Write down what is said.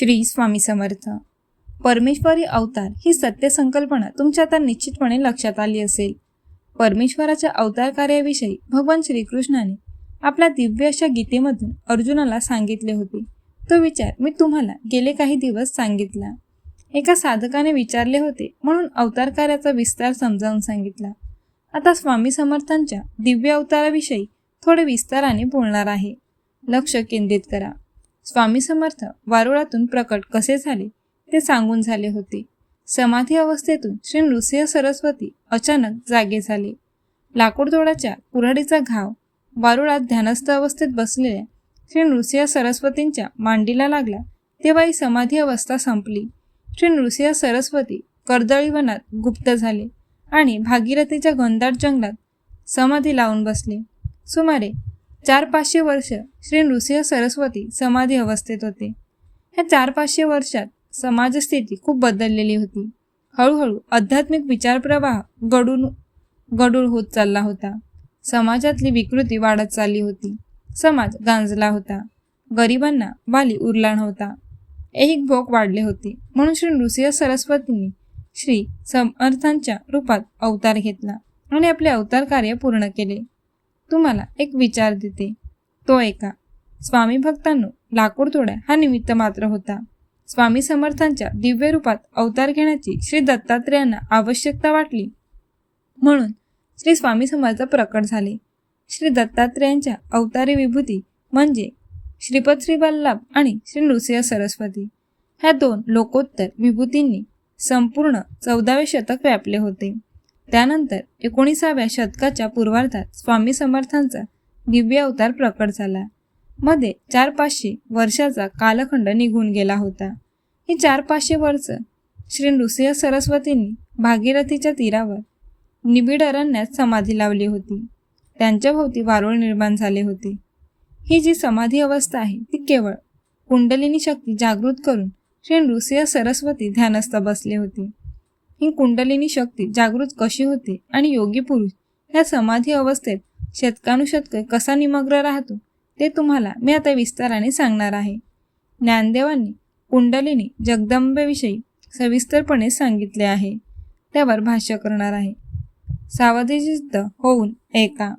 श्री स्वामी समर्थ. परमेश्वरी अवतार ही सत्य संकल्पना तुमच्या आता निश्चितपणे लक्षात आली असेल. परमेश्वराच्या अवतार कार्याविषयी भगवान श्रीकृष्णाने आपल्या दिव्य अशा गीतेमधून अर्जुनाला सांगितले होते. तो विचार मी तुम्हाला गेले काही दिवस सांगितला. एका साधकाने विचारले होते म्हणून अवतार कार्याचा विस्तार समजावून सांगितला. आता स्वामी समर्थांच्या दिव्य अवताराविषयी थोडे विस्ताराने बोलणार आहे. लक्ष केंद्रित करा. स्वामी समर्थ वारुळातून प्रकट कसे झाले ते सांगून झाले होते. समाधी अवस्थेतून श्री नृसिंह सरस्वती अचानक जागे झाले. लाकूडतोडाच्या कुऱ्हाडीचा घाव वारुळात ध्यानस्थ अवस्थेत बसलेल्या श्री नृसिंह सरस्वतींच्या मांडीला लागला तेव्हा ही समाधी अवस्था संपली. श्री नृसिंह सरस्वती कर्दळीवनात गुप्त झाले आणि भागीरथीच्या घनदाट जंगलात समाधी लावून बसले. सुमारे चार पाचशे वर्ष श्री नृसिंह सरस्वती समाधी अवस्थेत होते. ह्या चार पाचशे वर्षात समाजस्थिती खूप बदललेली होती. हळूहळू आध्यात्मिक विचारप्रवाह गडून गडूळ होत चालला होता. समाजातली विकृती वाढत चालली होती. समाज गांजला होता. गरिबांना वाली उरला नव्हता. ऐहिक भोग वाढले होते. म्हणून श्री नृसिंह सरस्वतींनी श्री समर्थांच्या रूपात अवतार घेतला आणि आपले अवतार कार्य पूर्ण केले. तुम्हाला एक विचार देते. तो ऐका. स्वामी भक्तांनो लाकूड तोड्या हा निमित्त मात्र होता. स्वामी समर्थांच्या दिव्य रूपात अवतार घेण्याची श्री दत्तात्रेयांना आवश्यकता वाटली. म्हणून श्री स्वामी समर्थ प्रकट झाले. श्री दत्तात्रेयांच्या अवतारी विभूती म्हणजे श्रीपद श्री वल्लभ आणि श्री नृसिंह सरस्वती. ह्या दोन लोकोत्तर विभूतींनी संपूर्ण चौदावे शतक व्यापले होते. त्यानंतर एकोणीसाव्या शतकाच्या पूर्वार्धात स्वामी समर्थांचा दिव्य अवतार प्रकट झाला. मध्ये चार पाचशे वर्षाचा कालखंड निघून गेला होता. ही चार पाचशे वर्ष श्री नृसिंह सरस्वतींनी भागीरथीच्या तीरावर निबिड अरण्यात समाधी लावली होती. त्यांच्या भोवती वारुळ निर्माण झाले होते. ही जी समाधी अवस्था आहे ती केवळ कुंडलिनी शक्ती जागृत करून श्री नृसिंह सरस्वती ध्यानस्थ बसले होते. ही कुंडलिनी शक्ती जागृत कशी होते आणि योगी पुरुष ह्या समाधी अवस्थेत शतकानुशतक कसा निमग्न राहतो ते तुम्हाला मी आता विस्ताराने सांगणार आहे. ज्ञानदेवांनी कुंडलिनी जगदंबेविषयी सविस्तरपणे सांगितले आहे. त्यावर भाष्य करणार आहे. सावधीचित्त होऊन ऐका